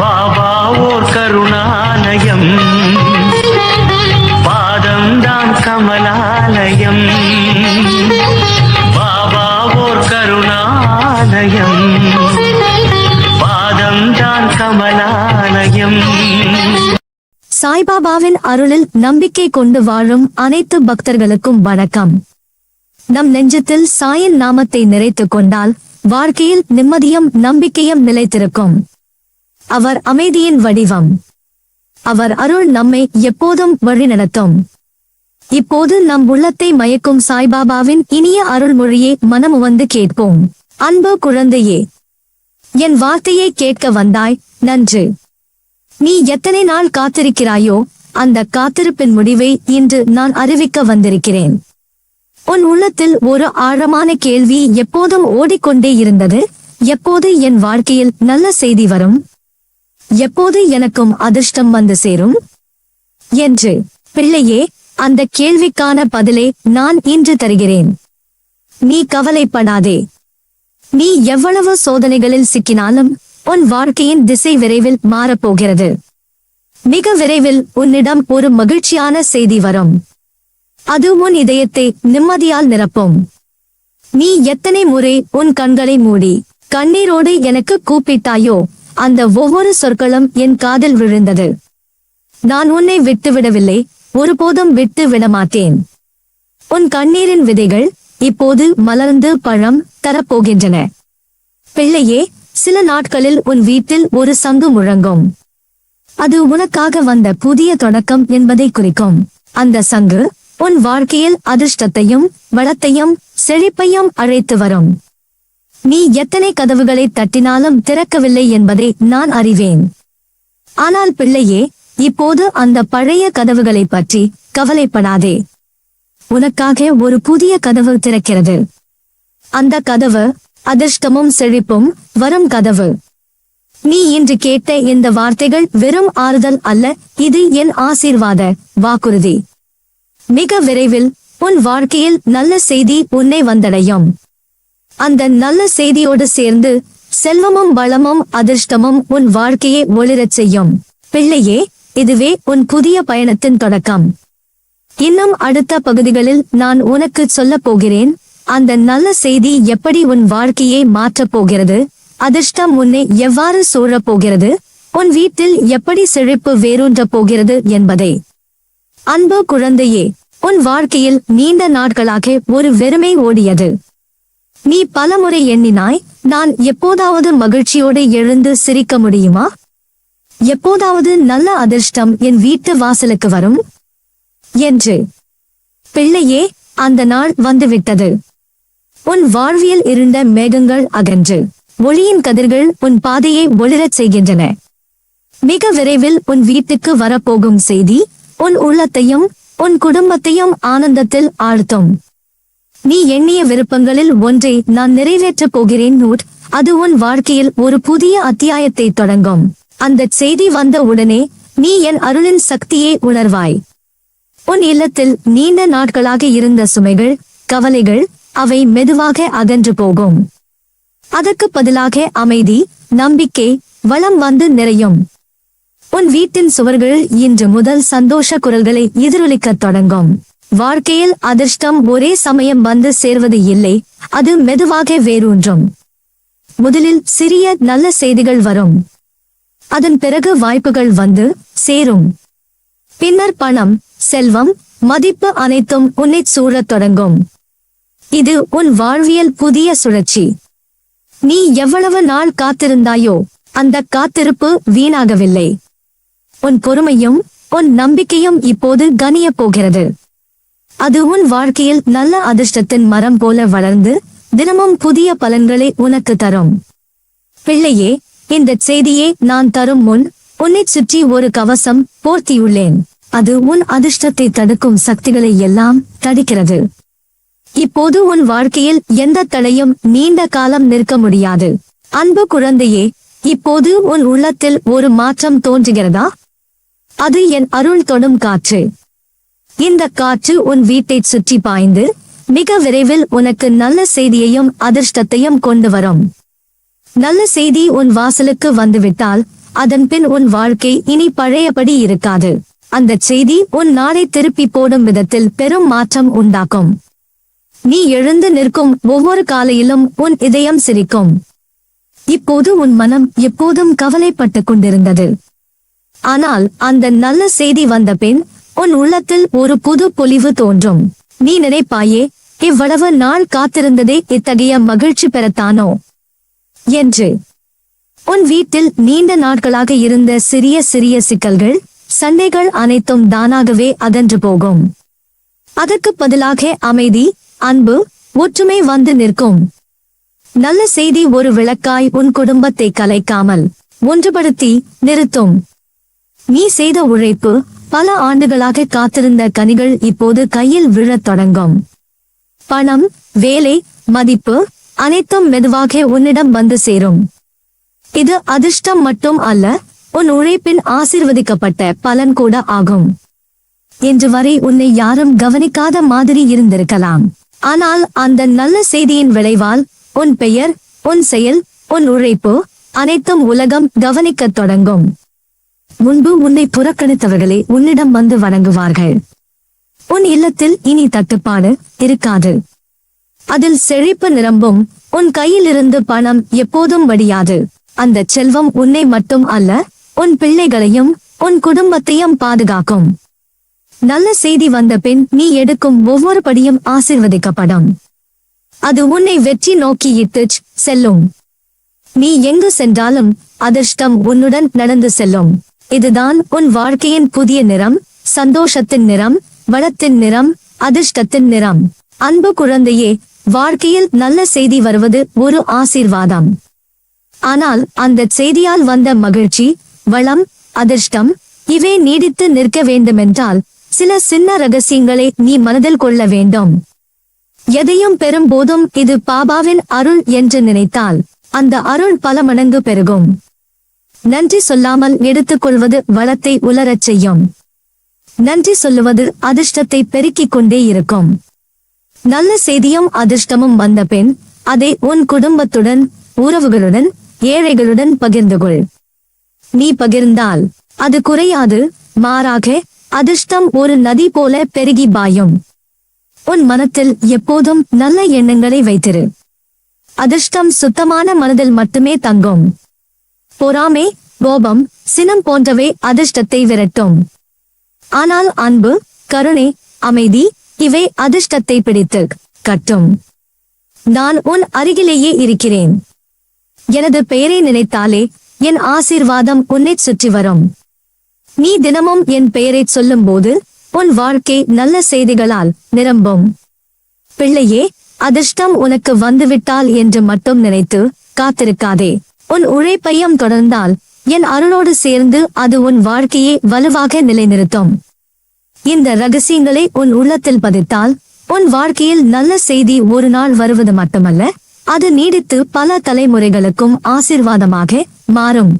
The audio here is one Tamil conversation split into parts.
பாபா ஓர் கருணாலயம். பாதம்தான் கமலாலயம். பாபா ஓர் கருணாலயம். பாதம்தான் கமலாலயம். சாய்பாபாவின் அருளில் நம்பிக்கை கொண்டு வாழும் அனைத்து பக்தர்களுக்கும் வணக்கம். நம் நெஞ்சத்தில் சாயின் நாமத்தை நிறைத்துக் கொண்டால் வாழ்க்கையில் நிம்மதியும் நம்பிக்கையும் நிலைத்திருக்கும். அவர் அமைதியின் வடிவம். அவர் அருள் நம்மை எப்போதும் வழிநடத்தும் இப்போது நம் உள்ளத்தை மயக்கும் சாய்பாபாவின் இனிய அருள்மொழியை மனமுவந்து கேட்போம். அன்பு குழந்தையே என் வார்த்தையை கேட்க வந்தாய் நன்று. நீ எத்தனை நாள் காத்திருக்கிறாயோ அந்த காத்திருப்பின் முடிவை இன்று நான் அறிவிக்க வந்திருக்கிறேன். உன் உள்ளத்தில் ஒரு ஆழமான கேள்வி எப்போதும் ஓடிக்கொண்டே இருந்தது எப்போது என் வாழ்க்கையில் நல்ல செய்தி வரும்? எப்போது எனக்கும் அதிர்ஷ்டம் வந்து சேரும்? என்று பிள்ளையே அந்த கேள்விக்கான பதிலை நான் இன்று தருகிறேன். நீ கவலைப்படாதே. நீ எவ்வளவு சோதனைகளில் சிக்கினாலும் உன் வாழ்க்கையின் திசை விரைவில் மாறப்போகிறது. மிக விரைவில் உன்னிடம் ஒரு மகிழ்ச்சியான செய்தி வரும். அது உன் இதயத்தை நிம்மதியால் நிரப்பும். நீ எத்தனை முறை உன் கண்களை மூடி கண்ணீரோடு எனக்கு கூப்பிட்டாயோ அந்த ஒவ்வொரு சொற்களும் என் காதில் விழுந்தது. நான் உன்னை விட்டுவிடவில்லை ஒருபோதும் விட்டு விடமாட்டேன் உன் கண்ணீரின் விதைகள் இப்போது மலர்ந்து பழம் தரப்போகின்றன. பிள்ளையே சில நாட்களில் உன் வீட்டில் ஒரு சங்கு முழங்கும். அது உனக்காக வந்த புதிய தொடக்கம் என்பதை குறிக்கும். அந்த சங்கு உன் வாழ்க்கையில் அதிர்ஷ்டத்தையும் வளத்தையும் செழிப்பையும் அழைத்து வரும். நீ எத்தனை கதவுகளை தட்டினாலும் திறக்கவில்லை என்பதை நான் அறிவேன். ஆனால் பிள்ளையே இப்போது அந்த பழைய கதவுகளை பற்றி கவலைப்படாதே. உனக்காக ஒரு புதிய கதவு திறக்கிறது. அந்த கதவு அதிர்ஷ்டமும் செழிப்பும் வரும் கதவு. நீ இன்று கேட்ட இந்த வார்த்தைகள் வெறும் ஆறுதல் அல்ல இது என் ஆசீர்வாத வாக்குறுதி. மிக விரைவில் உன் வாழ்க்கையில் நல்ல செய்தி உன்னை வந்தடையும். அந்த நல்ல செய்தியோடு சேர்ந்து செல்வமும் வளமும் அதிர்ஷ்டமும் உன் வாழ்க்கையை ஒளிரச் செய்யும். பிள்ளையே இதுவே உன் புதிய பயணத்தின் தொடக்கம். இன்னும் அடுத்த பகுதிகளில் நான் உனக்கு சொல்லப் போகிறேன் அந்த நல்ல செய்தி எப்படி உன் வாழ்க்கையை மாற்றப் போகிறது அதிர்ஷ்டம் உன்னை எவ்வாறு சூழப் போகிறது உன் வீட்டில் எப்படி செழிப்பு வேரூன்ற போகிறது என்பதை. அன்பு குழந்தையே உன் வாழ்க்கையில் நீண்ட நாட்களாக ஒரு வெறுமை ஓடியது. நீ பலமுறை எண்ணினாய் நான் எப்போதாவது மகிழ்ச்சியோடு எழுந்து சிரிக்க முடியுமா? எப்போதாவது நல்ல அதிர்ஷ்டம் என் வீட்டு வாசலுக்கு வரும்? என்று. பிள்ளையே அந்த நாள் வந்துவிட்டது. உன் வாழ்வியல் இருந்த மேகங்கள் அகன்று. ஒளியின் கதிர்கள் உன் பாதையை ஒளிரச் செய்கின்றன. மிக விரைவில் உன் வீட்டுக்கு வரப்போகும் செய்தி உன் உள்ளத்தையும் உன் குடும்பத்தையும் ஆனந்தத்தில் ஆழ்த்தும். நீ எண்ணிய விருப்பங்களில் ஒன்றை நான் நிறைவேற்றப் போகிறேன் நூட். அது உன் வாழ்க்கையில் ஒரு புதிய அத்தியாயத்தை தொடங்கும். அந்த செய்தி வந்த உடனே நீ என் அருளின் சக்தியை உணர்வாய். உன் இல்லத்தில் நீண்ட நாட்களாக இருந்த சுமைகள் கவலைகள் அவை மெதுவாக அகன்று போகும். அதற்கு பதிலாக அமைதி நம்பிக்கை வளம் வந்து நிறையும். உன் வீட்டின் சுவர்கள் இன்று முதல் சந்தோஷ குரல்களை எதிரொலிக்கத் தொடங்கும். வாழ்க்கையில் அதிர்ஷ்டம் ஒரே சமயம் வந்து சேர்வது இல்லை அது மெதுவாக வேரூன்றும். முதலில் சிறிய நல்ல செய்திகள் வரும். அதன் பிறகு வாய்ப்புகள் வந்து சேரும். பின்னர் பணம் செல்வம் மதிப்பு அனைத்தும் உன்னைச் சூழத் தொடங்கும். இது உன் வாழ்வியல் புதிய சுழற்சி. நீ எவ்வளவு நாள் காத்திருந்தாயோ அந்த காத்திருப்பு வீணாகவில்லை. உன் பொறுமையும் உன் நம்பிக்கையும் இப்போது கனியப் போகிறது. அது உன் வாழ்க்கையில் நல்ல அதிர்ஷ்டத்தின் மரம் போல வளர்ந்து தினமும் புதிய பலன்களை உனக்கு தரும். பிள்ளையே இந்த செய்தியை நான் தரும் முன் உன்னைச் சுற்றி ஒரு கவசம் போர்த்தியுள்ளேன். அது உன் அதிர்ஷ்டத்தை தடுக்கும் சக்திகளை எல்லாம் தடுக்கிறது. இப்போது உன் வாழ்க்கையில் எந்த தடையும் நீண்ட காலம் நிற்க முடியாது. அன்பு குழந்தையே இப்போது உன் உள்ளத்தில் ஒரு மாற்றம் தோன்றுகிறதா? அது என் அருள் தொடும் காற்று. இந்த காற்று உன் வீட்டை சுற்றி பாய்ந்து மிக விரைவில் உனக்கு நல்ல செய்தியையும் அதிர்ஷ்டத்தையும் கொண்டு வரும். நல்ல செய்தி உன் வாசலுக்கு வந்துவிட்டால் அதன் பின் உன் வாழ்க்கை இனி பழையபடி இருக்காது. அந்த செய்தி உன் நாளை திருப்பி போடும் விதத்தில் பெரும் மாற்றம் உண்டாக்கும். நீ எழுந்து நிற்கும் ஒவ்வொரு காலையிலும் உன் இதயம் சிரிக்கும். இப்போது உன் மனம் எப்போதும் கவலைப்பட்டுக் கொண்டிருந்தது. ஆனால் அந்த நல்ல செய்தி வந்த பின் உன் உள்ளத்தில் ஒரு புது பொலிவு தோன்றும். நீ நினைப்பாயே இவ்வளவு நாள் காத்திருந்ததே இத்தகைய மகிழ்ச்சி பெறத்தானோ? என்று. உன் வீட்டில் நீண்ட நாட்களாக இருந்த சிறிய சிறிய சிக்கல்கள் சண்டைகள் அனைத்தும் தானாகவே அகன்று போகும். அதற்கு பதிலாக அமைதி அன்பு ஒற்றுமை வந்து நிற்கும். நல்ல செய்தி ஒரு விளக்காய் உன் குடும்பத்தை கலைக்காமல் ஒன்றுபடுத்தி நிறுத்தும். நீ செய்த உழைப்பு பல ஆண்டுகளாக காத்திருந்த கனிகள் இப்போது கையில் விழத் தொடங்கும். பணம் வேலை மதிப்பு அனைத்தும் மெதுவாக உன்னிடம் வந்து சேரும். இது அதிர்ஷ்டம் மட்டும் அல்ல உன் உழைப்பின் ஆசிர்வதிக்கப்பட்ட பலன் கூட ஆகும். இன்று வரை உன்னை யாரும் கவனிக்காத மாதிரி இருந்திருக்கலாம். ஆனால் அந்த நல்ல செய்தியின் விளைவால் உன் பெயர் உன் செயல் உன் உழைப்பு அனைத்தும் உலகம் கவனிக்கத் தொடங்கும். முன்பு உன்னை புறக்கணித்தவர்களே உன்னிடம் வந்து வணங்குவார்கள். உன் இல்லத்தில் இனி தட்டுப்பாடு இருக்காது. அதில் செழிப்பு நிரம்பும் உன் கையிலிருந்து பணம் எப்போதும் வடியாது. அந்த செல்வம் உன்னை மட்டும் அல்ல உன் பிள்ளைகளையும் உன் குடும்பத்தையும் பாதுகாக்கும். நல்ல செய்தி வந்த பின் நீ எடுக்கும் ஒவ்வொரு படியும் ஆசிர்வதிக்கப்படும். அது உன்னை வெற்றி நோக்கி இட்டு செல்லும். நீ எங்கு சென்றாலும் அதிர்ஷ்டம் உன்னுடன் நடந்து செல்லும். இதுதான் உன் வாழ்க்கையின் புதிய நிறம் சந்தோஷத்தின் நிறம் வளத்தின் நிறம் அதிர்ஷ்டத்தின் நிறம். அன்பு குழந்தையே வாழ்க்கையில் நல்ல செய்தி வருவது ஒரு ஆசீர்வாதம். ஆனால் அந்த செய்தியால் வந்த மகிழ்ச்சி வளம் அதிர்ஷ்டம் இவை நீடித்து நிற்க வேண்டுமென்றால் சில சின்ன ரகசியங்களை நீ மனதில் கொள்ள வேண்டும். எதையும் பெறும் போதும் இது பாபாவின் அருள் என்று நினைத்தால் அந்த அருள் பல மடங்கு பெருகும். நன்றி சொல்லாமல் எடுத்துக்கொள்வது வளத்தை உலரச் செய்யும். நன்றி சொல்லுவது அதிர்ஷ்டத்தை பெருக்கிக் கொண்டே இருக்கும். நல்ல செய்தியும் அதிர்ஷ்டமும் வந்த பின் அதை உன் குடும்பத்துடன் உறவுகளுடன் ஏழைகளுடன் பகிர்ந்து கொள். நீ பகிர்ந்தால் அது குறையாது மாறாக அதிர்ஷ்டம் ஒரு நதி போல பெருகி பாயும். உன் மனத்தில் எப்போதும் நல்ல எண்ணங்களை வைத்திரு. அதிர்ஷ்டம் சுத்தமான மனதில் மட்டுமே தங்கும். பொறாமை கோபம் சினம் போன்றவை அதிர்ஷ்டத்தை விரட்டும். ஆனால் அன்பு கருணை அமைதி இவை அதிர்ஷ்டத்தை பிடித்து கட்டும். நான் உன் அருகிலேயே இருக்கிறேன். எனது பெயரை நினைத்தாலே என் ஆசீர்வாதம் உன்னைச் சுற்றி வரும். நீ தினமும் என் பெயரைச் சொல்லும்போது உன் வாழ்க்கை நல்ல செய்திகளால் நிரம்பும். பிள்ளையே அதிர்ஷ்டம் உனக்கு வந்துவிட்டால் என்று மட்டும் நினைத்து காத்திருக்காதே. உன் உழைப்பையும் தொடர்ந்தால் என் அருளோடு சேர்ந்து அது உன் வாழ்க்கையை வலுவாக நிலைநிறுத்தும். இந்த ரகசியங்களை உன் உள்ளத்தில் பதித்தால் உன் வாழ்க்கையில் நல்ல செய்தி ஒரு நாள் வருவது மட்டுமல்ல அது நீடித்து பல தலைமுறைகளுக்கும் ஆசிர்வாதமாக மாறும்.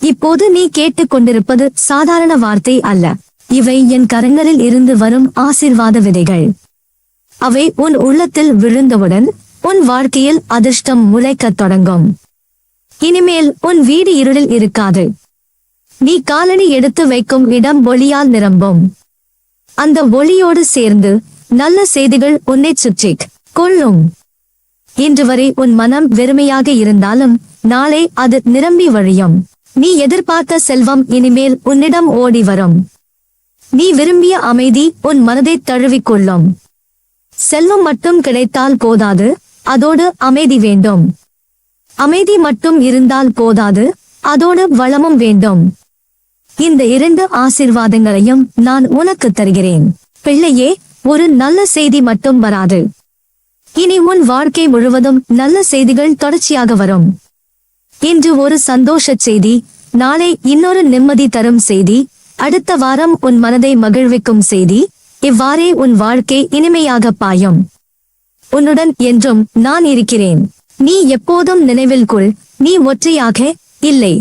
இப்போது நீ கேட்டுக் கொண்டிருப்பது சாதாரண வார்த்தை அல்ல இவை என் கரங்களில் இருந்து வரும் ஆசிர்வாத விதைகள். அவை உன் உள்ளத்தில் விழுந்தவுடன் உன் வாழ்க்கையில் அதிர்ஷ்டம் முளைக்கத் தொடங்கும். இனிமேல் உன் வீடு இருளில் இருக்காது. நீ காலனி எடுத்து வைக்கும் இடம் ஒளியால் நிரம்பும். அந்த ஒளியோடு சேர்ந்து நல்ல செய்திகள் உன்னை சுற்றி கொள்ளும். இன்று வரை உன் மனம் வெறுமையாக இருந்தாலும் நாளை அது நிரம்பி வழியும். நீ எதிர்பார்த்த செல்வம் இனிமேல் உன்னிடம் ஓடி வரும். நீ விரும்பிய அமைதி உன் மனதை தழுவிக் கொள்ளும். செல்வம் மட்டும் கிடைத்தால் போதாது அதோடு அமைதி வேண்டும். அமைதி மட்டும் இருந்தால் போதாது அதோடு வளமும் வேண்டும். இந்த இரண்டு ஆசீர்வாதங்களையும் நான் உனக்கு தருகிறேன். பிள்ளையே ஒரு நல்ல செய்தி மட்டும் வராது. இனி உன் வாழ்க்கை முழுவதும் நல்ல செய்திகள் தொடர்ச்சியாக வரும். இன்று ஒரு சந்தோஷ செய்தி நாளை இன்னொரு நிம்மதி தரும் செய்தி அடுத்த வாரம் உன் மனதை மகிழ்விக்கும் செய்தி இவ்வாறே உன் வாழ்க்கை இனிமையாக பாயும். உன்னுடன் என்றும் நான் இருக்கிறேன். நீ எப்போதும் நினைவில் கொள் நீ ஒற்றையாக இல்லை.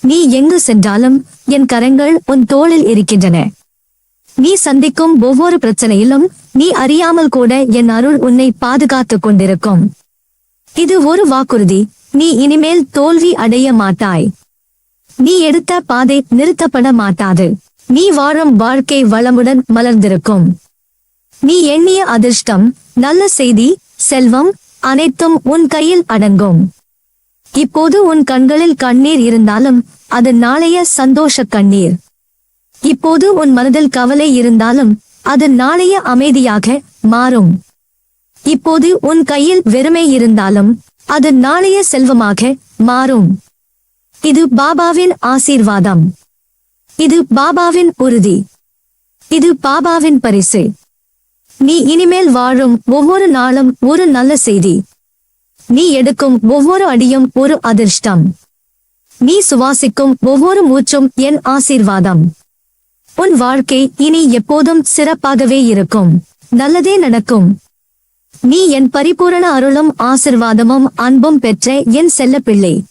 நீ எங்கு சென்றாலும் என் கரங்கள் உன் தோளில் இருக்கின்றன. நீ சந்திக்கும் ஒவ்வொரு பிரச்சனையிலும் நீ அறியாமல் கூட என் அருள் உன்னை பாதுகாத்துக் கொண்டிருக்கும். இது ஒரு வாக்குறுதி நீ இனிமேல் தோல்வி அடைய மாட்டாய். நீ எடுத்த பாதை நிறுத்தப்பட மாட்டாது. நீ வாழும் வாழ்க்கை வளமுடன் மலர்ந்திருக்கும். நீ எண்ணிய அதிர்ஷ்டம் நல்ல செய்தி செல்வம் அனைத்தும் உன் கையில் அடங்கும். இப்போது உன் கண்களில் கண்ணீர் இருந்தாலும் அது நாளைய சந்தோஷ கண்ணீர். இப்போது உன் மனதில் கவலை இருந்தாலும் அது நாளைய அமைதியாக மாறும். இப்போது உன் கையில் வெறுமை இருந்தாலும் அது நாளைய செல்வமாக மாறும். இது பாபாவின் ஆசீர்வாதம். இது பாபாவின் உறுதி. இது பாபாவின் பரிசு. நீ இனிமேல் வாழும் ஒவ்வொரு நாளும் ஒரு நல்ல செய்தி. நீ எடுக்கும் ஒவ்வொரு அடியும் ஒரு அதிர்ஷ்டம். நீ சுவாசிக்கும் ஒவ்வொரு மூச்சும் என் ஆசீர்வாதம். உன் வாழ்க்கை இனி எப்போதும் சிறப்பாகவே இருக்கும். நல்லதே நடக்கும். நீ என் பரிபூரண அருளும் ஆசிர்வாதமும் அன்பும் பெற்ற என் செல்லப்பிள்ளை.